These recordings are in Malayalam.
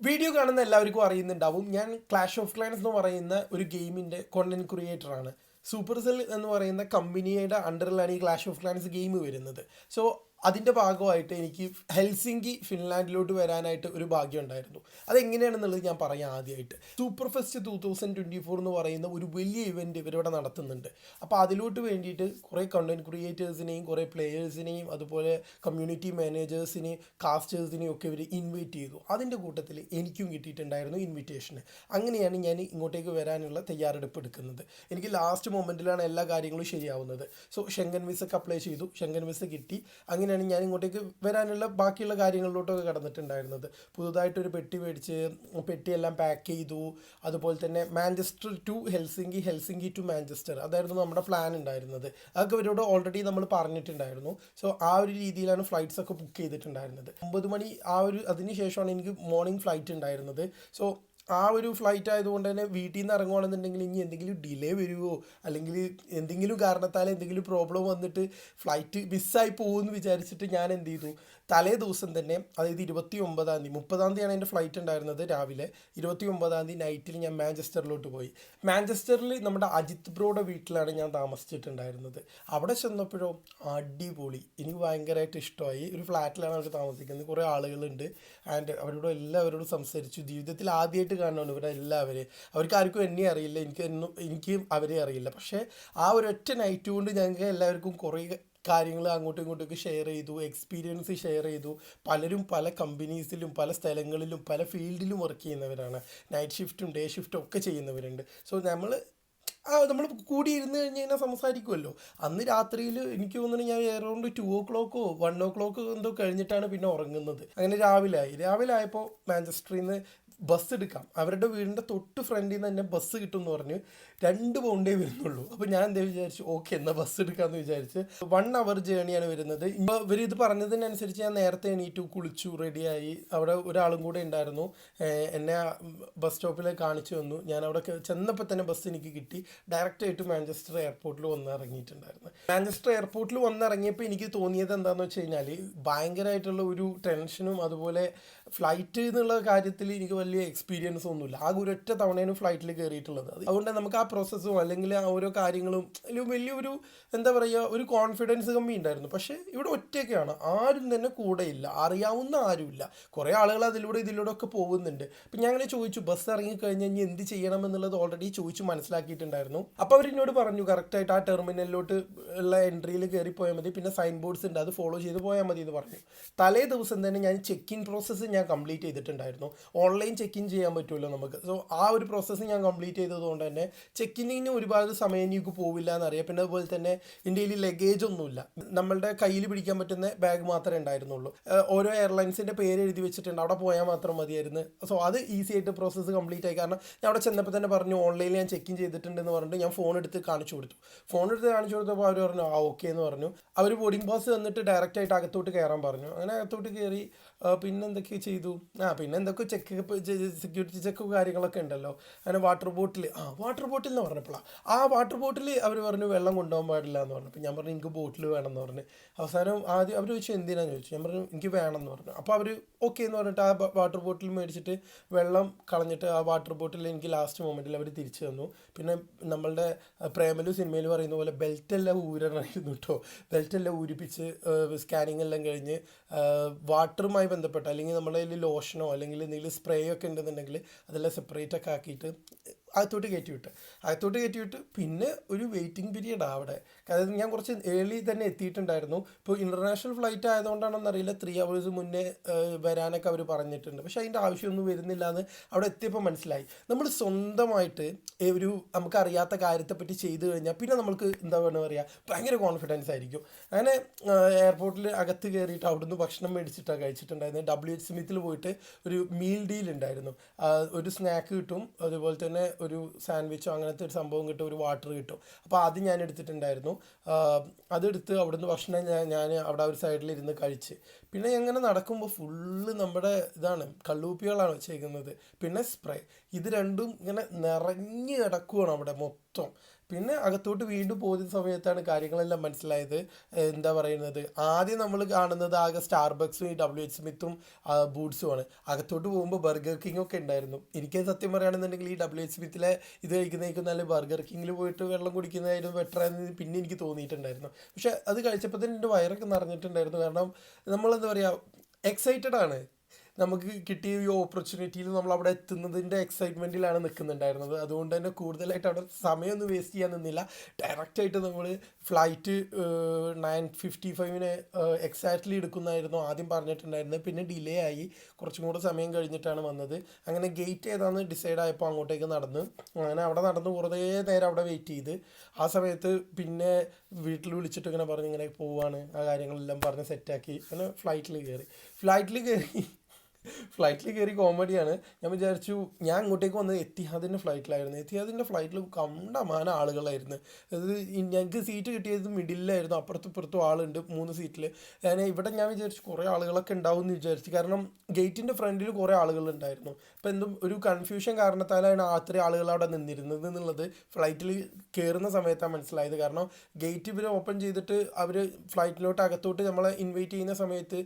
വീഡിയോ കാണുന്ന എല്ലാവർക്കും അറിയുന്നുണ്ടാവും. ഞാൻ ക്ലാഷ് ഓഫ് ക്ലാൻസ് എന്ന് പറയുന്ന ഒരു ഗെയിമിന്റെ കോണ്ടന്റ് ക്രിയേറ്റർ ആണ്. സൂപ്പർ സെൽ എന്ന് പറയുന്ന കമ്പനിയുടെ അണ്ടറിലാണ് ഈ ക്ലാഷ് ഓഫ് ക്ലാൻസ് ഗെയിം വരുന്നത്. സോ അതിന്റെ ഭാഗമായിട്ട് എനിക്ക് ഹെൽസിങ്കി ഫിൻലാൻഡിലോട്ട് വരാനായിട്ട് ഒരു ഭാഗ്യം ഉണ്ടായിരുന്നു. അതെങ്ങനെയാണെന്നുള്ളത് ഞാൻ പറയാം ആദ്യമായിട്ട് super fest two thousand twenty four എന്ന് പറയുന്ന ഒരു വലിയ ഇവന്റ് ഇവരിവിടെ നടത്തുന്നുണ്ട്. അപ്പോൾ അതിലോട്ട് വേണ്ടിയിട്ട് കുറേ കണ്ടന്റ് ക്രിയേറ്റേഴ്സിനെയും കുറേ പ്ലെയേഴ്സിനെയും അതുപോലെ കമ്മ്യൂണിറ്റി മാനേജേഴ്സിനെയും കാസ്റ്റേഴ്സിനെയും ഒക്കെ ഇവർ ഇൻവൈറ്റ് ചെയ്തു. അതിന്റെ കൂട്ടത്തിൽ എനിക്കും കിട്ടിയിട്ടുണ്ടായിരുന്നു ഇൻവിറ്റേഷന് അങ്ങനെയാണ് ഞാൻ ഇങ്ങോട്ടേക്ക് വരാനുള്ള തയ്യാറെടുപ്പ് എടുക്കുന്നത്. എനിക്ക് ലാസ്റ്റ് മൊമെന്റിലാണ് എല്ലാ കാര്യങ്ങളും ശരിയാവുന്നത്. സോ ഷെങ്കൻ വിസക്ക് അപ്ലൈ ചെയ്തു. ഷെങ്കൻ വിസ കിട്ടി. അങ്ങനെയാണ് ഞാൻ ഇങ്ങോട്ടേക്ക് വരാനുള്ള ബാക്കിയുള്ള കാര്യങ്ങളിലോട്ടൊക്കെ കടന്നിട്ടുണ്ടായിരുന്നത്. പുതുതായിട്ടൊരു പെട്ടി മേടിച്ച് പെട്ടിയെല്ലാം പാക്ക് ചെയ്തു. അതുപോലെ തന്നെ Manchester to Helsinki Helsinki to Manchester അതായിരുന്നു നമ്മുടെ പ്ലാൻ ഉണ്ടായിരുന്നത്. അതൊക്കെ ഇവരോട് ഓൾറെഡി നമ്മൾ പറഞ്ഞിട്ടുണ്ടായിരുന്നു. സോ ആ ഒരു രീതിയിലാണ് ഫ്ലൈറ്റ്സ് ഒക്കെ ബുക്ക് ചെയ്തിട്ടുണ്ടായിരുന്നത്. ഒമ്പത് മണി ആ ഒരു അതിന് ശേഷമാണ് എനിക്ക് മോർണിംഗ് ഫ്ലൈറ്റ് ഉണ്ടായിരുന്നത്. സോ ആ ഒരു ഫ്ലൈറ്റ് ആയതുകൊണ്ട് തന്നെ വീട്ടിൽ നിന്ന് ഇറങ്ങുകയാണെന്നുണ്ടെങ്കിൽ ഇനി എന്തെങ്കിലും ഡിലേ വരുമോ അല്ലെങ്കിൽ എന്തെങ്കിലും കാരണത്താൽ എന്തെങ്കിലും പ്രോബ്ലം വന്നിട്ട് ഫ്ലൈറ്റ് മിസ്സായി പോകുമെന്ന് വിചാരിച്ചിട്ട് ഞാൻ എന്ത് ചെയ്തു? തലേ ദിവസം തന്നെ അതായത് ഇരുപത്തി ഒമ്പതാം തീയതി മുപ്പതാം തീയതിയാണ് എന്റെ ഫ്ലൈറ്റ് ഉണ്ടായിരുന്നത് രാവിലെ. ഇരുപത്തി ഒമ്പതാം തീയതി നൈറ്റിൽ ഞാൻ മാഞ്ചസ്റ്ററിലോട്ട് പോയി. മാഞ്ചസ്റ്ററിൽ നമ്മുടെ അജിത് ബ്രോയുടെ വീട്ടിലാണ് ഞാൻ താമസിച്ചിട്ടുണ്ടായിരുന്നത്. അവിടെ ചെന്നപ്പോഴോ അടിപൊളി. എനിക്ക് ഭയങ്കരമായിട്ട് ഇഷ്ടമായി. ഒരു ഫ്ലാറ്റിലാണ് അവർ താമസിക്കുന്നത്. കുറേ ആളുകളുണ്ട്. ആൻഡ് അവരോട് എല്ലാവരോടും സംസാരിച്ചു. ജീവിതത്തിൽ ആദ്യമായിട്ട് കാണുന്നുണ്ട് ഇവിടെ എല്ലാവരെയും. അവർക്ക് ആർക്കും എന്നെ അറിയില്ല. എനിക്ക് എന്നും എനിക്ക് അവരെ അറിയില്ല. പക്ഷേ ആ ഒരൊറ്റ നൈറ്റ് കൊണ്ട് ഞങ്ങൾക്ക് എല്ലാവർക്കും കുറേ കാര്യങ്ങൾ അങ്ങോട്ടും ഇങ്ങോട്ടൊക്കെ ഷെയർ ചെയ്തു എക്സ്പീരിയൻസ് ഷെയർ ചെയ്തു. പലരും പല കമ്പനീസിലും പല സ്ഥലങ്ങളിലും പല ഫീൽഡിലും വർക്ക് ചെയ്യുന്നവരാണ്. നൈറ്റ് ഷിഫ്റ്റും ഡേ ഷിഫ്റ്റും ഒക്കെ ചെയ്യുന്നവരുണ്ട്. സോ നമ്മൾ ആ നമ്മൾ കൂടി ഇരുന്ന് കഴിഞ്ഞ് കഴിഞ്ഞാൽ സംസാരിക്കുമല്ലോ അന്ന് രാത്രിയിൽ എനിക്ക് തോന്നുന്നു ഞാൻ എറൗണ്ട് ടു ഓ ക്ലോക്കോ വൺ ഓ ക്ലോക്കോ എന്തോ കഴിഞ്ഞിട്ടാണ് പിന്നെ ഉറങ്ങുന്നത്. അങ്ങനെ രാവിലെ ആയി. രാവിലെ ആയപ്പോൾ മാഞ്ചസ്റ്ററിൽ നിന്ന് ബസ് എടുക്കാം. അവരുടെ വീടിന്റെ തൊട്ട് ഫ്രണ്ടിൽ നിന്ന് തന്നെ ബസ് കിട്ടും എന്ന് പറഞ്ഞ്. രണ്ട് പൗണ്ടേ വരുന്നുള്ളൂ. അപ്പോൾ ഞാൻ എന്താ വിചാരിച്ചു? ഓക്കെ എന്നാൽ ബസ് എടുക്കാമെന്ന് വിചാരിച്ച് വൺ അവർ ജേണിയാണ് വരുന്നത്. ഇവർ ഇത് പറഞ്ഞതിനനുസരിച്ച് ഞാൻ നേരത്തെ എണീറ്റു കുളിച്ചു റെഡിയായി അവിടെ ഒരാളും കൂടെ ഉണ്ടായിരുന്നു. എന്നെ ബസ് സ്റ്റോപ്പിൽ കാണിച്ചു വന്നു ഞാൻ അവിടെ ചെന്നപ്പോൾ തന്നെ ബസ് എനിക്ക് കിട്ടി. ഡയറക്റ്റ് ആയിട്ട് മാഞ്ചസ്റ്റർ എയർപോർട്ടിൽ വന്ന് ഇറങ്ങിയിട്ടുണ്ടായിരുന്നു. മാഞ്ചസ്റ്റർ എയർപോർട്ടിൽ വന്നിറങ്ങിയപ്പോൾ എനിക്ക് തോന്നിയത് എന്താണെന്ന് വെച്ച് കഴിഞ്ഞാൽ ഭയങ്കരമായിട്ടുള്ള ഒരു ടെൻഷനും അതുപോലെ ഫ്ലൈറ്റ് എന്നുള്ള കാര്യത്തിൽ എനിക്ക് വലിയ എക്സ്പീരിയൻസ് ഒന്നുമില്ല. ആ ഒരൊറ്റ തവണയാണ് ഫ്ലൈറ്റിൽ കയറിയിട്ടുള്ളത് അതുകൊണ്ട് നമുക്ക് ആ പ്രോസസ്സും അല്ലെങ്കിൽ ആ ഓരോ കാര്യങ്ങളും വലിയൊരു എന്താ പറയുക ഒരു കോൺഫിഡൻസ് കമ്മി ഉണ്ടായിരുന്നു. പക്ഷേ ഇവിടെ ഒറ്റയ്ക്കാണ്. ആരും തന്നെ കൂടെയില്ല അറിയാവുന്ന ആരുമില്ല കുറേ ആളുകൾ അതിലൂടെ ഇതിലൂടെ ഒക്കെ പോകുന്നുണ്ട്. അപ്പം ഞാൻ ചോദിച്ചു ബസ് ഇറങ്ങിക്കഴിഞ്ഞ് ഇനി എന്ത് ചെയ്യണം? എന്നുള്ളത് ഓൾറെഡി ചോദിച്ചു മനസ്സിലാക്കിയിട്ടുണ്ടായിരുന്നു. അപ്പോൾ അവർ എന്നോട് പറഞ്ഞു കറക്റ്റായിട്ട് ആ ടെർമിനലിലോട്ട് ഉള്ള എൻട്രിയിൽ കയറി പോയാൽ മതി. പിന്നെ സൈൻ ബോർഡ്സ് ഉണ്ട്. അത് ഫോളോ ചെയ്ത് പോയാൽ മതി എന്ന് പറഞ്ഞു. തലേ ദിവസം തന്നെ ഞാൻ ചെക്ക് ഇൻ പ്രോസസ്സ് ഞാൻ കംപ്ലീറ്റ് ചെയ്തിട്ടുണ്ടായിരുന്നു. ഓൺലൈൻ ചെക്ക് ഇൻ ചെയ്യാൻ പറ്റുമല്ലോ നമുക്ക്. സോ ആ ഒരു പ്രോസസ്സ് ഞാൻ കംപ്ലീറ്റ് ചെയ്തതുകൊണ്ട് തന്നെ ചെക്ക് ഇന്നിന് ഒരുപാട് സമയം എനിക്ക് പോവില്ല എന്നറിയാം. പിന്നെ അതുപോലെ തന്നെ കയ്യിൽ ലഗേജ് ഒന്നുമില്ല. നമ്മളുടെ കയ്യിൽ പിടിക്കാൻ പറ്റുന്ന ബാഗ് മാത്രമേ ഉണ്ടായിരുന്നുള്ളൂ. ഓരോ എയർലൈൻസിന്റെ പേര് എഴുതി വെച്ചിട്ടുണ്ട്. അവിടെ പോയാൽ മാത്രം മതിയായിരുന്നു. സോ അത് ഈസി ആയിട്ട് പ്രോസസ്സ് കംപ്ലീറ്റ് ആയി. കാരണം ഞാൻ അവിടെ ചെന്നപ്പോൾ തന്നെ പറഞ്ഞു ഓൺലൈനിൽ ഞാൻ ചെക്ക് ഇൻ ചെയ്തിട്ടുണ്ടെന്ന് പറഞ്ഞിട്ട് ഞാൻ ഫോൺ എടുത്ത് കാണിച്ചു കൊടുത്തു. ഫോൺ എടുത്ത് കാണിച്ചു കൊടുത്തപ്പോൾ അവർ പറഞ്ഞു ആ ഓക്കെ എന്ന് പറഞ്ഞു. അവർ ബോർഡിംഗ് പാസ് തന്നിട്ട് ഡയറക്റ്റ് ആയിട്ട് അകത്തോട്ട് കയറാൻ പറഞ്ഞു. അങ്ങനെ അകത്തോട്ട് കയറി പിന്നെ എന്തൊക്കെ ചെയ്തു? ആ പിന്നെ എന്തൊക്കെ ചെക്ക് സെക്യൂരിറ്റി ചെക്ക് കാര്യങ്ങളൊക്കെ ഉണ്ടല്ലോ. അങ്ങനെ വാട്ടർ ബോട്ടിൽ ആ വാട്ടർ ബോട്ടിൽ എന്ന് പറഞ്ഞപ്പോഴാണ് ആ വാട്ടർ ബോട്ടിൽ അവർ പറഞ്ഞു വെള്ളം കൊണ്ടുപോകാൻ പാടില്ല എന്ന് പറഞ്ഞു. അപ്പോൾ ഞാൻ പറഞ്ഞു എനിക്ക് ബോട്ടിൽ വേണമെന്ന് പറഞ്ഞു. അവസാനം ആദ്യം അവർ ചോദിച്ചു എന്തിനാന്ന് ചോദിച്ചു. ഞാൻ പറഞ്ഞു എനിക്ക് വേണമെന്ന് പറഞ്ഞു. അപ്പോൾ അവർ ഓക്കെ എന്ന് പറഞ്ഞിട്ട് ആ വാട്ടർ ബോട്ടിൽ മേടിച്ചിട്ട് വെള്ളം കളഞ്ഞിട്ട് ആ വാട്ടർ ബോട്ടിൽ എനിക്ക് ലാസ്റ്റ് മൊമെന്റിൽ അവർ തിരിച്ചു തന്നു. പിന്നെ നമ്മളുടെ പ്രേമലു സിനിമയിൽ പറയുന്ന പോലെ ബെൽറ്റെല്ലാം ഊരണമായിരുന്നു കേട്ടോ ബെൽറ്റെല്ലാം ഊരിപ്പിച്ച് സ്കാനിങ് എല്ലാം കഴിഞ്ഞ് വാട്ടറുമായി ബന്ധപ്പെട്ട അല്ലെങ്കിൽ നമ്മുടെ കയ്യിൽ ലോഷനോ അല്ലെങ്കിൽ എന്തെങ്കിലും സ്പ്രേയോ ഒക്കെ ഉണ്ടെന്നുണ്ടെങ്കിൽ അതെല്ലാം സെപ്പറേറ്റ് ഒക്കെ ആക്കിയിട്ട് അകത്തോട്ട് കയറ്റി വിട്ട്. അകത്തോട്ട് കയറ്റി വിട്ട് പിന്നെ ഒരു വെയിറ്റിംഗ് പീരീഡ് അവിടെ. അതായത് ഞാൻ കുറച്ച് ഏർലി തന്നെ എത്തിയിട്ടുണ്ടായിരുന്നു. ഇപ്പോൾ ഇന്റർനാഷണൽ ഫ്ലൈറ്റ് ആയതുകൊണ്ടാണെന്ന് അറിയില്ല. ത്രീ അവേഴ്സ് മുന്നേ വരാനൊക്കെ അവർ പറഞ്ഞിട്ടുണ്ട്. പക്ഷേ അതിന്റെ ആവശ്യമൊന്നും വരുന്നില്ല എന്ന് അവിടെ എത്തിയപ്പോൾ മനസ്സിലായി. നമ്മൾ സ്വന്തമായിട്ട് ഒരു നമുക്കറിയാത്ത കാര്യത്തെപ്പറ്റി ചെയ്തു കഴിഞ്ഞാൽ പിന്നെ നമുക്ക് എന്താ പറയുക പറയുക ഭയങ്കര കോൺഫിഡൻസ് ആയിരിക്കും. അങ്ങനെ എയർപോർട്ടിൽ അകത്ത് കയറിയിട്ട് അവിടുന്ന് ഭക്ഷണം മേടിച്ചിട്ടാണ് കഴിച്ചിട്ടുണ്ടായിരുന്നത് ഡബ്ല്യു എച്ച് സ്മിത്തിൽ പോയിട്ട് ഒരു മീൽ ഡീൽ ഉണ്ടായിരുന്നു. ഒരു സ്നാക്ക് കിട്ടും. അതുപോലെ തന്നെ ഒരു സാൻഡ്വിച്ചോ അങ്ങനത്തെ ഒരു സംഭവം കിട്ടും ഒരു വാട്ടർ കിട്ടും. അപ്പോൾ അത് ഞാൻ എടുത്തിട്ടുണ്ടായിരുന്നു. അതെടുത്ത് അവിടുന്ന് ഭക്ഷണം ഞാൻ ഞാൻ അവിടെ ഒരു സൈഡിൽ ഇരുന്ന് കഴിച്ച്. പിന്നെ എങ്ങനെ നടക്കുമ്പോൾ ഫുള്ള് നമ്മുടെ ഇതാണ് കള്ളൂപ്പികളാണ് വെച്ചേക്കുന്നത്. പിന്നെ സ്പ്രേ. ഇത് രണ്ടും ഇങ്ങനെ നിറഞ്ഞ് കിടക്കുവാണ് അവിടെ മൊത്തം. പിന്നെ അകത്തോട്ട് വീണ്ടും പോകുന്ന സമയത്താണ് കാര്യങ്ങളെല്ലാം മനസ്സിലായത്. എന്താ പറയുന്നത്? ആദ്യം നമ്മൾ കാണുന്നത് ആകെ സ്റ്റാർബക്സും ഈ ഡബ്ല്യു എച്ച് സ്മിത്തും ബൂട്ട്സുമാണ് അകത്തോട്ട് പോകുമ്പോൾ ബർഗർ കിങ് ഒക്കെ ഉണ്ടായിരുന്നു. എനിക്ക് സത്യം പറയുകയാണെന്നുണ്ടെങ്കിൽ ഈ ഡബ്ല്യു എച്ച് സ്മിത്തിലെ ഇത് കഴിക്കുന്നതിനേക്കും നല്ല ബർഗർ കിങ്ങിൽ പോയിട്ട് വെള്ളം കുടിക്കുന്നതായിരുന്നു ബെറ്റർ എന്ന് പിന്നെ എനിക്ക് തോന്നിയിട്ടുണ്ടായിരുന്നു. പക്ഷെ അത് കഴിച്ചപ്പോൾ തന്നെ എന്റെ വയറൊക്കെ നിറഞ്ഞിട്ടുണ്ടായിരുന്നു. കാരണം നമ്മളെന്താ പറയുക എക്സൈറ്റഡ് ആണ്. നമുക്ക് കിട്ടിയ ഈ ഓപ്പർച്യൂണിറ്റിയിൽ നമ്മൾ അവിടെ എത്തുന്നതിന്റെ എക്സൈറ്റ്മെന്റിലാണ് നിൽക്കുന്നുണ്ടായിരുന്നത്. അതുകൊണ്ട് തന്നെ കൂടുതലായിട്ട് അവിടെ സമയമൊന്നും വേസ്റ്റ് ചെയ്യാൻ നിന്നില്ല. ഡയറക്റ്റായിട്ട് നമ്മൾ ഫ്ലൈറ്റ് നയൻ ഫിഫ്റ്റി ഫൈവിന് എക്സാക്ട്ലി എടുക്കുന്നതായിരുന്നു ആദ്യം പറഞ്ഞിട്ടുണ്ടായിരുന്നത്. പിന്നെ ഡിലേ ആയി. കുറച്ചും കൂടെ സമയം കഴിഞ്ഞിട്ടാണ് വന്നത്. അങ്ങനെ ഗേറ്റ് ഏതാണെന്ന് ഡിസൈഡ് ആയപ്പോൾ അങ്ങോട്ടേക്ക് നടന്നു. അങ്ങനെ അവിടെ നടന്ന് കുറേ നേരം അവിടെ വെയിറ്റ് ചെയ്ത്. ആ സമയത്ത് പിന്നെ വീട്ടിൽ വിളിച്ചിട്ട് ഇങ്ങനെ പറഞ്ഞ് ഇങ്ങനെ പോവാണ്. ആ കാര്യങ്ങളെല്ലാം പറഞ്ഞ് സെറ്റാക്കി അങ്ങനെ ഫ്ലൈറ്റിൽ കയറി ഫ്ലൈറ്റിൽ കയറി ഫ്ലൈറ്റിൽ കയറി കോമഡിയാണ് ഞാൻ വിചാരിച്ചു ഞാൻ അങ്ങോട്ടേക്ക് വന്നത് എത്തിഹാദിന്റെ ഫ്ലൈറ്റിലായിരുന്നു എത്തിഹാദിന്റെ ഫ്ലൈറ്റിൽ കണ്ടമാന ആളുകളായിരുന്നു. അത് ഞങ്ങൾക്ക് സീറ്റ് കിട്ടിയത് മിഡിലായിരുന്നു അപ്പുറത്തും ഇപ്പുറത്തും ആളുണ്ട് മൂന്ന് സീറ്റിൽ ഞാൻ ഇവിടെ ഞാൻ വിചാരിച്ചു കുറേ ആളുകളൊക്കെ ഉണ്ടാവും എന്ന് വിചാരിച്ചു. കാരണം ഗേറ്റിന്റെ ഫ്രണ്ടിൽ കുറേ ആളുകളുണ്ടായിരുന്നു. അപ്പോൾ എന്തും ഒരു കൺഫ്യൂഷൻ കാരണത്താലാണ് അത്രയും ആളുകൾ അവിടെ നിന്നിരുന്നത് എന്നുള്ളത് ഫ്ലൈറ്റിൽ കയറുന്ന സമയത്താണ് മനസ്സിലായത്. കാരണം ഗേറ്റ് ഇവർ ഓപ്പൺ ചെയ്തിട്ട് അവർ ഫ്ലൈറ്റിലോട്ട് അകത്തോട്ട് നമ്മളെ ഇൻവൈറ്റ് ചെയ്യുന്ന സമയത്ത്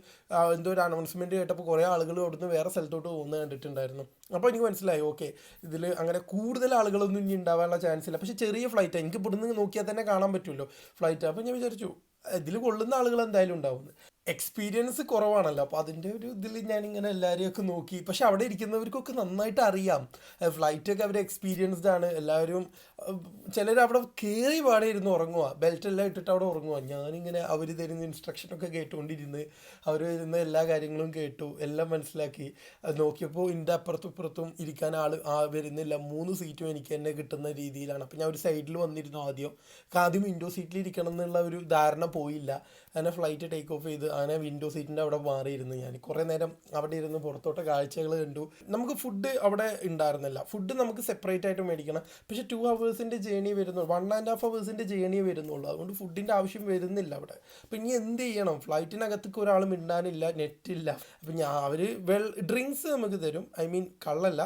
എന്തോ ഒരു അനൗൺസ്മെന്റ് കേട്ടപ്പോൾ കുറേ ആളുകൾ അവിടുന്ന് വേറെ സ്ഥലത്തോട്ട് പോകുന്നത് കണ്ടിട്ടുണ്ടായിരുന്നു. അപ്പോൾ എനിക്ക് മനസ്സിലായി ഓക്കെ ഇതിൽ അങ്ങനെ കൂടുതൽ ആളുകളൊന്നും ഇനി ഉണ്ടാവാനുള്ള ചാൻസ് ഇല്ല. പക്ഷേ ചെറിയ ഫ്ലൈറ്റ് എനിക്ക് ഇവിടുന്ന് നോക്കിയാൽ തന്നെ കാണാൻ പറ്റുമല്ലോ ഫ്ലൈറ്റ് അപ്പോൾ ഞാൻ വിചാരിച്ചു ഇതിൽ കൊള്ളുന്ന ആളുകൾ എന്തായാലും ഉണ്ടാവും. എക്സ്പീരിയൻസ് കുറവാണല്ലോ അപ്പോൾ അതിന്റെ ഒരു ഇതിൽ ഞാനിങ്ങനെ എല്ലാവരെയൊക്കെ നോക്കി. പക്ഷെ അവിടെ ഇരിക്കുന്നവർക്കൊക്കെ നന്നായിട്ട് അറിയാം. ഫ്ലൈറ്റൊക്കെ അവർ എക്സ്പീരിയൻസ്ഡ് ആണ്. എല്ലാവരും ചിലർ അവിടെ കയറി പാടെ ഇരുന്ന് ഉറങ്ങുക ബെൽറ്റ് എല്ലാം ഇട്ടിട്ട് അവിടെ ഉറങ്ങുക ഞാനിങ്ങനെ അവർ തരുന്ന ഇൻസ്ട്രക്ഷനൊക്കെ കേട്ടുകൊണ്ടിരുന്ന് അവർ തരുന്ന എല്ലാ കാര്യങ്ങളും കേട്ടു എല്ലാം മനസ്സിലാക്കി. അത് നോക്കിയപ്പോൾ ഇതിന്റെ അപ്പുറത്തും ഇപ്പുറത്തും ഇരിക്കാൻ ആൾ ആ വരുന്നില്ല. മൂന്ന് സീറ്റും എനിക്ക് തന്നെ കിട്ടുന്ന രീതിയിലാണ്. അപ്പോൾ ഞാൻ ഒരു സൈഡിൽ വന്നിരുന്നു ആദ്യം. ആദ്യം വിൻഡോ സീറ്റിൽ ഇരിക്കണം എന്നുള്ള ഒരു ധാരണ പോയില്ല. അങ്ങനെ ഫ്ലൈറ്റ് ടേക്ക് ഓഫ് ചെയ്ത് അങ്ങനെ വിൻഡോ സീറ്റിന്റെ അവിടെ മാറിയിരുന്നു ഞാൻ. കുറേ നേരം അവിടെ ഇരുന്ന് പുറത്തോട്ട് കാഴ്ചകൾ കണ്ടു. നമുക്ക് ഫുഡ് അവിടെ ഉണ്ടായിരുന്നില്ല. ഫുഡ് നമുക്ക് സെപ്പറേറ്റ് ആയിട്ട് മേടിക്കണം. പക്ഷേ ടു ഹവേഴ്സിന്റെ ജേണി വരുന്നുള്ളൂ വൺ ആൻഡ് ഹാഫ് ഹവേഴ്സിന്റെ ജേണി വരുന്നുള്ളൂ. അതുകൊണ്ട് ഫുഡിന്റെ ആവശ്യം വരുന്നില്ല അവിടെ. അപ്പം ഇനി എന്ത് ചെയ്യണം? ഫ്ലൈറ്റിനകത്തേക്ക് ഒരാൾ മിണ്ടാനില്ല നെറ്റില്ല അപ്പം ഞാൻ അവർ വെൾ ഡ്രിങ്ക്സ് നമുക്ക് തരും. ഐ മീൻ കള്ളല്ല.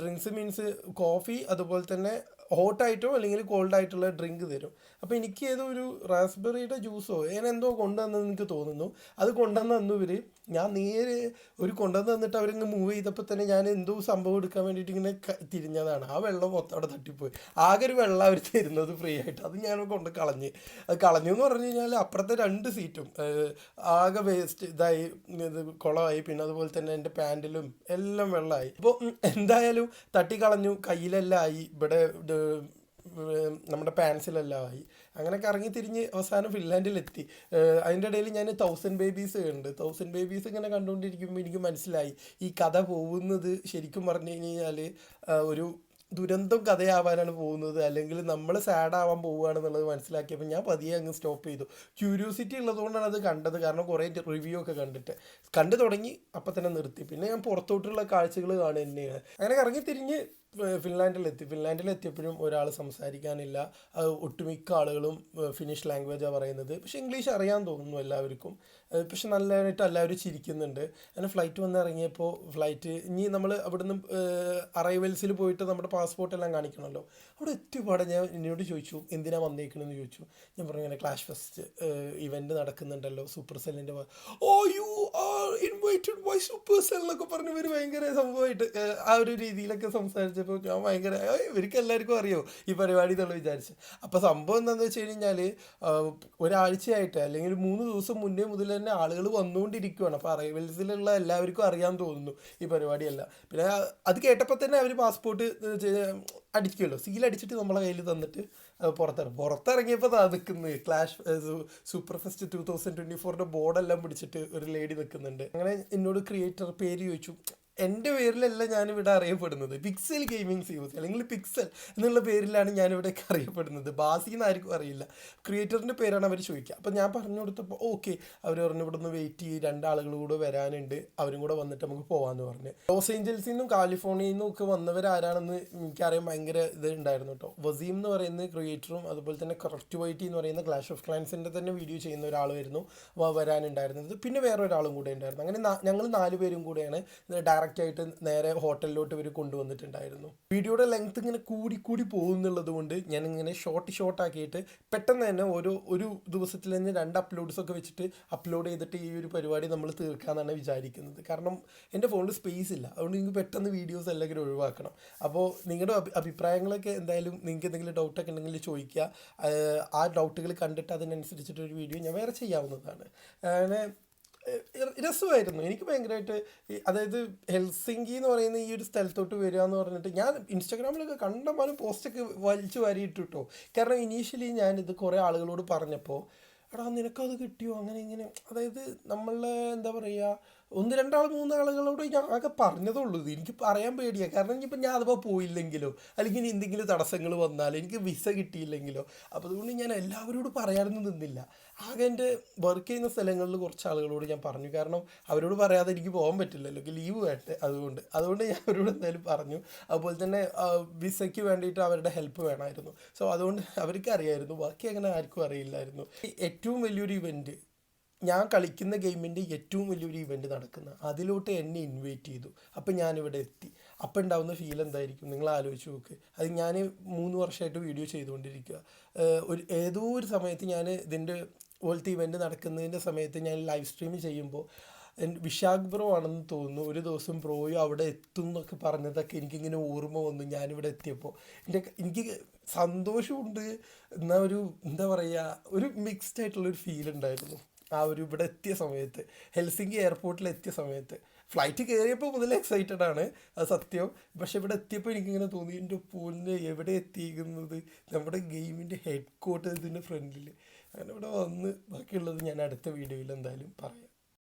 ഡ്രിങ്ക്സ് മീൻസ് കോഫി അതുപോലെ തന്നെ ഹോട്ടായിട്ടോ അല്ലെങ്കിൽ കോൾഡ് ആയിട്ടുള്ള ഡ്രിങ്ക് തരും. അപ്പോൾ എനിക്ക് ഏതോ ഒരു റാസ്ബെറിയുടെ ജ്യൂസോ ഏനെന്തോ കൊണ്ടുവന്നെന്ന് എനിക്ക് തോന്നുന്നു. അത് കൊണ്ടുവന്ന് തന്നു ഇവർ ഞാൻ നേരെ ഒരു കൊണ്ടുവന്ന് തന്നിട്ട് അവരിങ്ങ് മൂവ് ചെയ്തപ്പോൾ തന്നെ ഞാൻ എന്തോ സംഭവം എടുക്കാൻ വേണ്ടിയിട്ട് ഇങ്ങനെ തിരിഞ്ഞതാണ്. ആ വെള്ളം മൊത്തം അവിടെ തട്ടിപ്പോയി. ആകെ ഒരു വെള്ളം അവർ തരുന്നത് ഫ്രീ ആയിട്ട്. അത് ഞാൻ കൊണ്ട് കളഞ്ഞ്. അത് കളഞ്ഞു എന്ന് പറഞ്ഞു കഴിഞ്ഞാൽ അപ്പുറത്തെ രണ്ട് സീറ്റും ആകെ വേസ്റ്റ് ഇതായി ഇത് കുളമായി. പിന്നെ അതുപോലെ തന്നെ എന്റെ പാന്റിലും എല്ലാം വെള്ളമായി അപ്പോൾ എന്തായാലും തട്ടിക്കളഞ്ഞു കയ്യിലെല്ലാം ആയി. ഇവിടെ നമ്മുടെ പാൻസിലെല്ലാം ആയി. അങ്ങനെ കറങ്ങി തിരിഞ്ഞ് അവസാനം ഫിൻലാൻഡിലെത്തി. അതിന്റെ ഇടയിൽ ഞാൻ തൗസൻഡ് ബേബീസ് ഉണ്ട് തൗസൻഡ് ബേബീസ് ഇങ്ങനെ കണ്ടുകൊണ്ടിരിക്കുമ്പോൾ എനിക്ക് മനസ്സിലായി. ഈ കഥ പോകുന്നത് ശരിക്കും പറഞ്ഞു കഴിഞ്ഞാൽ ഒരു ദുരന്തം കഥയാവാനാണ് പോകുന്നത്. അല്ലെങ്കിൽ നമ്മൾ സാഡ് ആവാൻ പോവുകയാണെന്നുള്ളത് മനസ്സിലാക്കിയപ്പോൾ ഞാൻ പതിയെ അങ്ങ് സ്റ്റോപ്പ് ചെയ്തു. ക്യൂരിയോസിറ്റി ഉള്ളതുകൊണ്ടാണ് അത് കണ്ടത്. കാരണം കുറേ റിവ്യൂ ഒക്കെ കണ്ടിട്ട്. കണ്ടു തുടങ്ങി അപ്പം തന്നെ നിർത്തി. പിന്നെ ഞാൻ പുറത്തോട്ടുള്ള കാഴ്ചകൾ കാണുക തന്നെയാണ്. അങ്ങനെ ഇറങ്ങി തിരിഞ്ഞ് ഫിൻലാൻഡിലെത്തി. ഫിൻലാൻഡിലെത്തിയപ്പോഴും ഒരാൾ സംസാരിക്കാനില്ല. ഒട്ടുമിക്ക ആളുകളും ഫിനിഷ് ലാംഗ്വേജാണ് പറയുന്നത്. പക്ഷേ ഇംഗ്ലീഷ് അറിയാൻ തോന്നുന്നു എല്ലാവർക്കും. പക്ഷെ നല്ലതായിട്ട് എല്ലാവരും ചിരിക്കുന്നുണ്ട്. അങ്ങനെ ഫ്ലൈറ്റ് വന്ന് ഇറങ്ങിയപ്പോൾ ഫ്ലൈറ്റ് ഇനി നമ്മൾ അവിടുന്ന് അറൈവൽസിൽ പോയിട്ട് നമ്മുടെ പാസ്പോർട്ട് എല്ലാം കാണിക്കണമല്ലോ. അവിടെ എത്തിയപാടെ ഞാൻ എന്നോട് ചോദിച്ചു എന്തിനാണ് വന്നേക്കണമെന്ന് ചോദിച്ചു? ഞാൻ പറഞ്ഞു ഇങ്ങനെ ക്ലാഷ് ഫെസ്റ്റ് ഇവന്റ് നടക്കുന്നുണ്ടല്ലോ സൂപ്പർ സെല്ലിന്റെ oh you invited by Supercell എന്നൊക്കെ പറഞ്ഞ് ഇവർ ഭയങ്കര സംഭവമായിട്ട് ആ ഒരു രീതിയിലൊക്കെ സംസാരിച്ചപ്പോൾ ഞാൻ ഭയങ്കര "ഏയ്, ഇവർക്ക് എല്ലാവർക്കും അറിയോ ഈ പരിപാടി എന്നുള്ള വിചാരിച്ച്. അപ്പോൾ സംഭവം എന്താണെന്ന് വെച്ച് കഴിഞ്ഞാൽ ഒരാഴ്ചയായിട്ട് അല്ലെങ്കിൽ മൂന്ന് ദിവസം മുന്നേ മുതൽ തന്നെ ആളുകൾ വന്നുകൊണ്ടിരിക്കുകയാണ് അപ്പോൾ അറൈവൽസിലുള്ള എല്ലാവർക്കും അറിയാൻ തോന്നുന്നു ഈ പരിപാടിയല്ല. പിന്നെ അത് കേട്ടപ്പോൾ തന്നെ അവർ പാസ്പോർട്ട് അടിക്കുമല്ലോ സീൽ അടിച്ചിട്ട് നമ്മളെ കയ്യിൽ തന്നിട്ട് പുറത്തിറങ്ങി. പുറത്തിറങ്ങിയപ്പോൾ നിൽക്കുന്നത് clash super fest two thousand twenty ഫോറിന്റെ ബോർഡെല്ലാം പിടിച്ചിട്ട് ഒരു ലേഡി നിൽക്കുന്നുണ്ട് അങ്ങനെ എന്നോട് ക്രിയേറ്റർ പേര് ചോദിച്ചു. എന്റെ പേരിലല്ല ഞാനിവിടെ അറിയപ്പെടുന്നത്. പിക്സൽ ഗെയിമിംഗ് സീരീസ് അല്ലെങ്കിൽ പിക്സൽ എന്നുള്ള പേരിലാണ് ഞാനിവിടെയൊക്കെ അറിയപ്പെടുന്നത്. ബാസി എന്നാർക്കും അറിയില്ല. ക്രിയേറ്ററിന്റെ പേരാണ് അവർ ചോദിക്കുക. അപ്പോൾ ഞാൻ പറഞ്ഞു കൊടുത്തപ്പോൾ ഓക്കെ അവർ പറഞ്ഞു ഇവിടെ നിന്ന് വെയിറ്റ് ചെയ്ത് രണ്ടാളുകൾ കൂടെ വരാനുണ്ട്. അവരും കൂടെ വന്നിട്ട് നമുക്ക് പോകാമെന്ന് പറഞ്ഞു. ലോസ് ഏഞ്ചൽസിൽ നിന്നും കാലിഫോർണിയയിൽ നിന്നും ഒക്കെ വന്നവരാരാണെന്ന് എനിക്കറിയാൻ ഭയങ്കര ഇത് ഉണ്ടായിരുന്നു കേട്ടോ വസീം എന്ന് പറയുന്ന ക്രിയേറ്ററും അതുപോലെ തന്നെ കറക്റ്റ് വൈറ്റി എന്ന് പറയുന്ന ക്ലാഷ് ഓഫ് ക്ലാൻസിന്റെ തന്നെ വീഡിയോ ചെയ്യുന്ന ഒരാളായിരുന്നു വരാനുണ്ടായിരുന്നത്. പിന്നെ വേറെ ഒരാളും കൂടെ ഉണ്ടായിരുന്നു. അങ്ങനെ ഞങ്ങൾ നാല് പേരും കൂടെയാണ് ഡയറക്റ്റ് ആയിട്ട് നേരെ ഹോട്ടലിലോട്ട് ഇവർ കൊണ്ടുവന്നിട്ടുണ്ടായിരുന്നു. വീഡിയോയുടെ ലെങ്ത് ഇങ്ങനെ കൂടി കൂടി പോകുന്നുള്ളത് കൊണ്ട് ഞാൻ ഇങ്ങനെ ഷോർട്ട് ഷോർട്ട് ആക്കിയിട്ട് പെട്ടെന്ന് തന്നെ ഓരോ ഒരു ദിവസത്തിൽ തന്നെ രണ്ട് അപ്ലോഡ്സ് ഒക്കെ വെച്ചിട്ട് അപ്ലോഡ് ചെയ്തിട്ട് ഈ ഒരു പരിപാടി നമ്മൾ തീർക്കാമെന്നാണ് വിചാരിക്കുന്നത്. കാരണം എന്റെ ഫോണിൽ സ്പേസ് ഇല്ല. അതുകൊണ്ട് നിങ്ങൾക്ക് പെട്ടെന്ന് വീഡിയോസ് എല്ലാവരും ഒഴിവാക്കണം. അപ്പോൾ നിങ്ങളുടെ അഭി- അഭിപ്രായങ്ങളൊക്കെ എന്തായാലും നിങ്ങൾക്ക് എന്തെങ്കിലും ഡൗട്ടൊക്കെ ഉണ്ടെങ്കിൽ ചോദിക്കുക. ആ ഡൗട്ടുകൾ കണ്ടിട്ട് അതിനനുസരിച്ചിട്ടൊരു വീഡിയോ ഞാൻ വേറെ ചെയ്യാവുന്നതാണ്. അങ്ങനെ രസമായിരുന്നു. എനിക്ക് ഭയങ്കരമായിട്ട് അതായത് ഹെൽസിങ്കി എന്ന് പറയുന്ന ഈ ഒരു സ്ഥലത്തോട്ട് വരിക എന്ന് പറഞ്ഞിട്ട് ഞാൻ ഇൻസ്റ്റാഗ്രാമിലൊക്കെ കണ്ടമാനം പോസ്റ്റൊക്കെ വലിച്ചു വാരിയിട്ടിട്ടോ. കാരണം ഇനീഷ്യലി ഞാനിത് കുറേ ആളുകളോട് പറഞ്ഞപ്പോൾ എടാ നിനക്കത് കിട്ടിയോ? അങ്ങനെ ഇങ്ങനെ. അതായത് നമ്മളെ എന്താ പറയുക ഒന്ന് രണ്ടാൾ മൂന്നാളുകളോട് ഞാനൊക്കെ പറഞ്ഞതുള്ളൂ. ഇത് എനിക്ക് പറയാൻ പേടിയാണ് കാരണം ഇനിയിപ്പോൾ ഞാൻ അഥവാ പോയില്ലെങ്കിലോ അല്ലെങ്കിൽ ഇനി എന്തെങ്കിലും തടസ്സങ്ങൾ വന്നാലോ എനിക്ക് വിസ കിട്ടിയില്ലെങ്കിലോ അപ്പോൾ അതുകൊണ്ട് ഞാൻ എല്ലാവരോടും പറയാനൊന്നും നിന്നില്ല. ആകെ എന്റെ വർക്ക് ചെയ്യുന്ന സ്ഥലങ്ങളിൽ കുറച്ച് ആളുകളോട് ഞാൻ പറഞ്ഞു. കാരണം അവരോട് പറയാതെ എനിക്ക് പോകാൻ പറ്റില്ലല്ലോ ലീവ് വേണ്ടേ അതുകൊണ്ട്. അതുകൊണ്ട് ഞാൻ അവരോട് എന്തായാലും പറഞ്ഞു. അതുപോലെ തന്നെ വിസയ്ക്ക് വേണ്ടിയിട്ട് അവരുടെ ഹെൽപ്പ് വേണമായിരുന്നു. സോ അതുകൊണ്ട് അവർക്ക് അറിയായിരുന്നു. ബാക്കി അങ്ങനെ ആർക്കും അറിയില്ലായിരുന്നു. ഏറ്റവും വലിയൊരു ഇവന്റ് ഞാൻ കളിക്കുന്ന ഗെയിമിന്റെ ഏറ്റവും വലിയൊരു ഇവന്റ് നടക്കുന്ന അതിലോട്ട് എന്നെ ഇൻവൈറ്റ് ചെയ്തു. അപ്പം ഞാനിവിടെ എത്തി. അപ്പം ഉണ്ടാവുന്ന ഫീൽ എന്തായിരിക്കും? നിങ്ങൾ ആലോചിച്ച് നോക്ക്. അത് ഞാൻ മൂന്ന് വർഷമായിട്ട് വീഡിയോ ചെയ്തുകൊണ്ടിരിക്കുക. ഒരു ഏതോ ഒരു സമയത്ത് ഞാൻ ഇതിന്റെ പോലത്തെ ഇവന്റ് നടക്കുന്നതിന്റെ സമയത്ത് ഞാൻ ലൈവ് സ്ട്രീം ചെയ്യുമ്പോൾ വിശാഖ് ബ്രോ ആണെന്ന് തോന്നുന്നു ഒരു ദിവസം ബ്രോയും അവിടെ എത്തും എന്നൊക്കെ പറഞ്ഞതൊക്കെ എനിക്കിങ്ങനെ ഓർമ്മ വന്നു ഞാനിവിടെ എത്തിയപ്പോൾ. എന്റെ എനിക്ക് സന്തോഷമുണ്ട്. എന്നാൽ ഒരു എന്താ പറയുക ഒരു മിക്സ്ഡ് ആയിട്ടുള്ളൊരു ഫീൽ ഉണ്ടായിരുന്നു. ആ ഒരു ഇവിടെ എത്തിയ സമയത്ത് ഹെൽസിങ്കി എയർപോർട്ടിൽ എത്തിയ സമയത്ത്. ഫ്ലൈറ്റ് കയറിയപ്പോൾ മുതൽ എക്സൈറ്റഡ് ആണ് അത് സത്യം. പക്ഷെ ഇവിടെ എത്തിയപ്പോൾ എനിക്കിങ്ങനെ തോന്നി എന്റെ പോലിന് എവിടെ എത്തിയിരിക്കുന്നത്? നമ്മുടെ ഗെയിമിന്റെ ഹെഡ് ക്വാർട്ടേഴ്സിന്റെ ഫ്രണ്ടിൽ അങ്ങനെ ഇവിടെ വന്ന് ബാക്കിയുള്ളത് ഞാൻ അടുത്ത വീഡിയോയിൽ എന്തായാലും പറയാം.